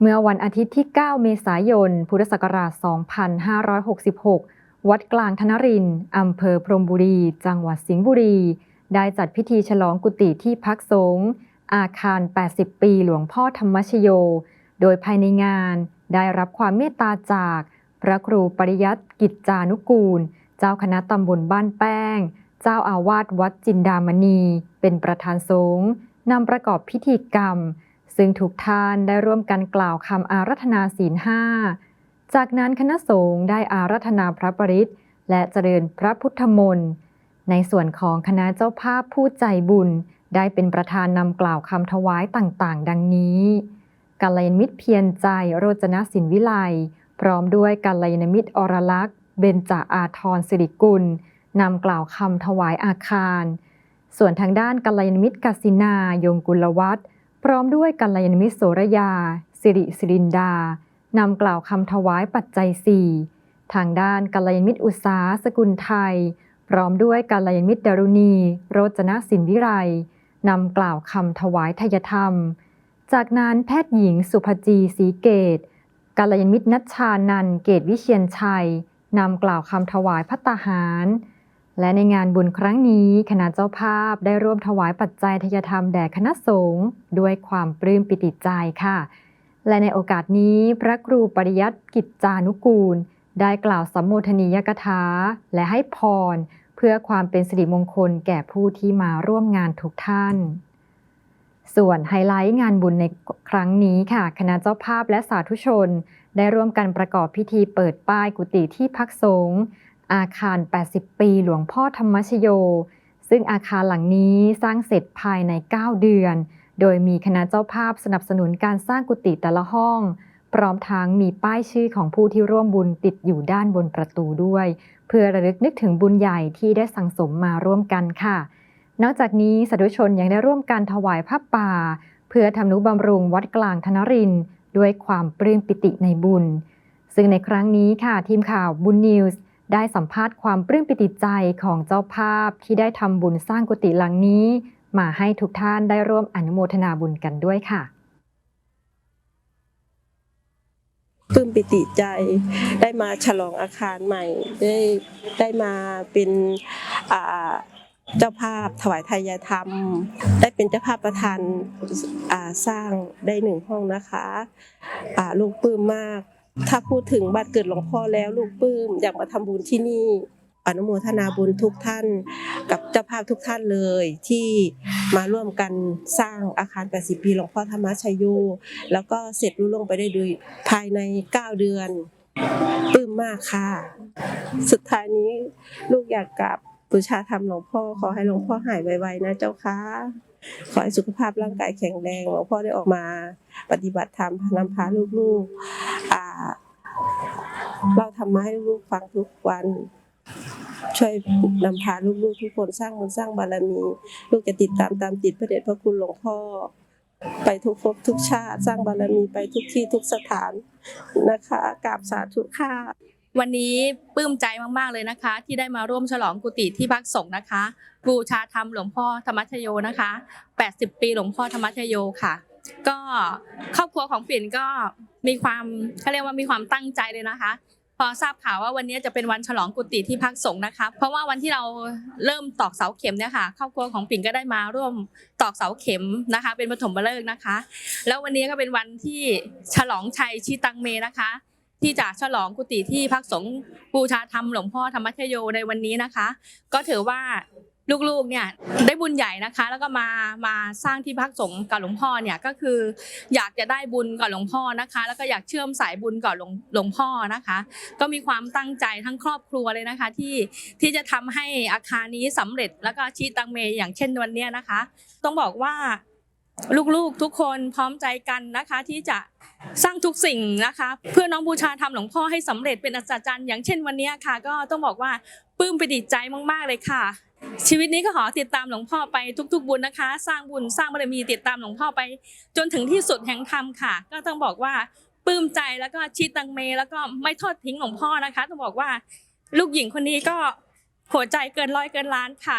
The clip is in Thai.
เมื่อวันอาทิตย์ที่ 9 เมษายน พุทธศักราช 2566 วัดกลางธนรินทร์อำเภอพรมบุรี จังหวัดสิงห์บุรี ได้จัดพิธีฉลองกุฏิที่พักสงฆ์อาคาร 80 ปีหลวงพ่อธรรมชโย โดยภายในงานได้รับความเมตตาจาก พระครูปริยัติกิจจานุกูล เจ้าคณะตำบลบ้านแป้ง เจ้าอาวาสวัดจินดามณี เป็นประธานสงฆ์นำประกอบพิธีกรรม ซึ่งทุกท่านได้ร่วมกันกล่าวคำอารัธนาศีลห้า จากนั้นคณะสงฆ์ได้อารัธนาพระปริตและเจริญพระพุทธมนต์ในส่วนของคณะเจ้าภาพผู้ใจบุญ ได้เป็นประธานนำกล่าวคำถวายต่างๆ ดังนี้กัลยาณมิตรเพียรใจโรจนสินวิไลพร้อมด้วยกัลยาณมิตรอรลักษณ์เบญจอาทรสิริกุลนำกล่าวคำถวายอาคาร ส่วนทางด้านกัลยาณมิตรกสินายงกุลวัฒน์ พร้อมด้วยกัลยาณมิตรโสระยา สิริสิรินดา นำกล่าวคำถวายปัจจัยสี่ทางด้านกัลยาณมิตรอุษาสกุลไทย พร้อมด้วยกัลยาณมิตรดารุณี โรจนสินวิไลนำกล่าวคำถวายทายธรรม จากนั้นแพทย์หญิงสุภจีศรีเกตกัลยาณมิตรนัชชานันท์เกตวิเชียนชัยนำกล่าวคำถวายพัตตาหาร และในงานบุญครั้งนี้คณะเจ้าภาพได้ร่วมถวายปัจจัยทยธรรมแด่คณะสงฆ์ด้วยความปลื้มปิติใจค่ะ และในโอกาสนี้พระครูปริยัติกิจจานุกูล ได้กล่าวสัมโมทนียกถาและให้พร เพื่อความเป็นสิริมงคลแก่ผู้ที่มาร่วมงานทุกท่าน ส่วนไฮไลท์งานบุญในครั้งนี้ค่ะ คณะเจ้าภาพและสาธุชน ได้ร่วมกันประกอบพิธีเปิดป้ายกุฏิที่พักสงฆ์ อาคาร 80 ปีหลวงพ่อธรรมชโย ซึ่งอาคารหลังนี้สร้างเสร็จภายใน 9 เดือน โดยมีคณะเจ้าภาพสนับสนุนการสร้างกุฏิแต่ละห้อง พร้อมทั้งมีป้ายชื่อของผู้ที่ร่วมบุญติดอยู่ด้านบนประตูด้วย เพื่อระลึกนึกถึงบุญใหญ่ที่ได้สั่งสมมาร่วมกันค่ะ นอกจากนี้สาธุชนยังได้ร่วมกันถวายผ้าป่า เพื่อทำนุบำรุงวัดกลางธนรินด้วยความปลื้มปิติในบุญ ซึ่งในครั้งนี้ค่ะทีมข่าวบุญนิวส์ ได้สัมภาษณ์ความปลื้มปิติใจของเจ้าภาพที่ได้ทำบุญสร้างกุฏิหลังนี้ มาให้ทุกท่านได้ร่วมอนุโมทนาบุญกันด้วยค่ะปลื้มปิติใจได้มาฉลองอาคารใหม่ ได้ได้มาเป็นเจ้าภาพถวายทายธรรม ได้เป็นเจ้าภาพประธานาสร้างได้หนึ่งห้องนะคะลูกปลื้มมาก ถ้าพูดถึงบัตรเกิดหลวงพ่อแล้วลูกปลื้มอยากมาทำบุญที่นี่อนุโมทนาบุญทุกท่าน กับเจ้าภาพทุกท่านเลยที่มาร่วมกันสร้างอาคาร 80 ปีหลวงพ่อธรรมชัยโย แล้วก็เสร็จรุ่ลงไปได้โดยภายใน 9 เดือนปลื้มมากค่ะ สุดท้ายนี้ลูกอยากกราบบูชาธรรมหลวงพ่อขอให้หลวงพ่อหายไวๆนะเจ้าค่ะ ขอให้สุขภาพร่างกายแข็งแรงหลวงพ่อได้ออกมาปฏิบัติธรรมนำพาลูกๆอ่าเราทำมาให้ลูกฟังทุกวัน ช่วยนำพาลูกๆทุกคนสร้างบุญสร้างบารมี ลูกจะติดตามตามติดพระเดชพระคุณหลวงพ่อไปทุกภพทุกชาติ สร้างบารมีไปทุกที่ทุกสถานนะคะกราบสาธุค่ะ วันนี้ปลื้มใจมากๆเลยนะคะ ที่ได้มาร่วมฉลองกุฏิที่พักสงฆ์นะคะ บูชาธรรมหลวงพ่อธรรมชโยนะคะ 80 ปีหลวงพ่อธรรมชโยค่ะ ก็ครอบครัวของปิ่นก็มีความเขาเรียกว่ามีความตั้งใจเลยนะคะ พอทราบข่าวว่าวันนี้จะเป็นวันฉลองกุฏิที่พักสงฆ์นะคะ เพราะว่าวันที่เราเริ่มตอกเสาเข็มเนี่ยค่ะครอบครัวของปิ่นก็ได้มาร่วมตอกเสาเข็มนะคะ เป็นปฐมฤกษ์นะคะ แล้ววันนี้ก็เป็นวันที่ฉลองชัยชีตังเมนะคะ ที่จะฉลองกุฏิที่พักสงฆ์บูชาธรรมหลวงพ่อธรรมชโยในวันนี้นะคะ ก็ถือว่าลูกๆเนี่ยได้บุญใหญ่นะคะ แล้วก็มามาสร้างที่พักสงฆ์กับหลวงพ่อเนี่ยก็คือ อยากจะได้บุญกับหลวงพ่อนะคะ แล้วก็อยากเชื่อมสายบุญกับหลวงหลวงพ่อนะคะ ก็มีความตั้งใจทั้งครอบครัวเลยนะคะ ที่ที่จะทำให้อาคารนี้สำเร็จแล้วก็ชีตังเมย์อย่างเช่นวันเนี้ยนะคะ ต้องบอกว่า ลูกๆทุกคนพร้อมใจกันนะคะที่จะสร้างทุกสิ่งนะคะ เพื่อน้องบูชาธรรมหลวงพ่อให้สำเร็จเป็นอัศจรรย์อย่างเช่นวันนี้ค่ะ ก็ต้องบอกว่าปลื้มปิติใจมากๆเลยค่ะ ชีวิตนี้ก็ขอติดตามหลวงพ่อไปทุก ๆ บุญนะคะ สร้างบุญสร้างบารมีติดตามหลวงพ่อไป จนถึงที่สุดแห่งธรรมค่ะ ก็ต้องบอกว่าปลื้มใจแล้วก็ชิดตังเม แล้วก็ไม่ทอดทิ้งหลวงพ่อนะคะ ต้องบอกว่าลูกหญิงคนนี้ก็หัวใจเกินร้อยเกินล้านค่ะ